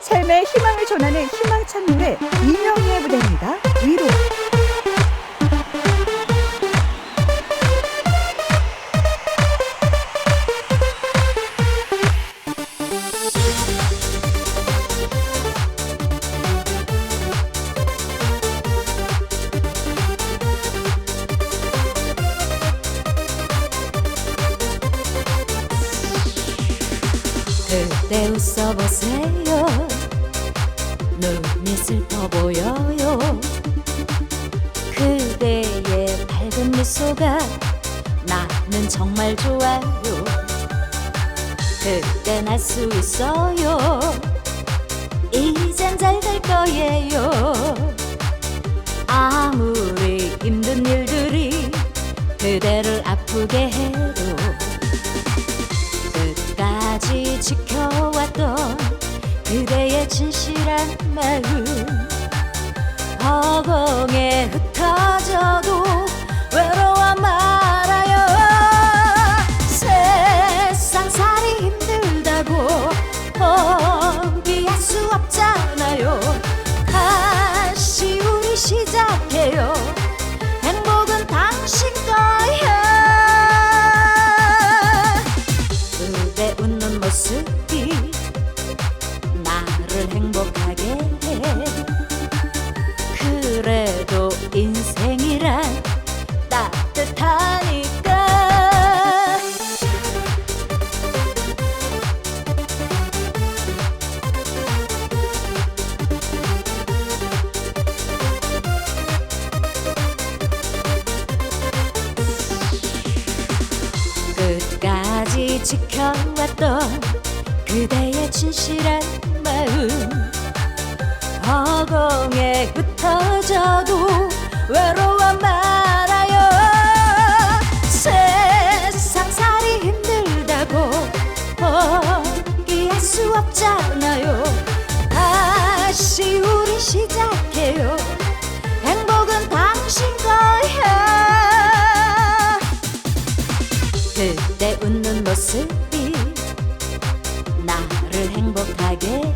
삶의 희망을 전하는 희망찬 노래 이명희의 무대입니다. 그때 웃어보세요. 눈이 슬퍼 보여요. 그대의 밝은 미소가 나는 정말 좋아요. 그땐 알수 있어요 지 지켜왔던 그대의 진실한 마음. 허공에 흩어져도 외로워 말아요. 세상살이 힘들다고 포기할 수 없잖아요. 다시 우리 시작해요 웃는 지 지켜왔던 그대의 진실한 마음. 허공에 흩어져도 외로워 네. 그때 웃는 모습이 나를 행복하게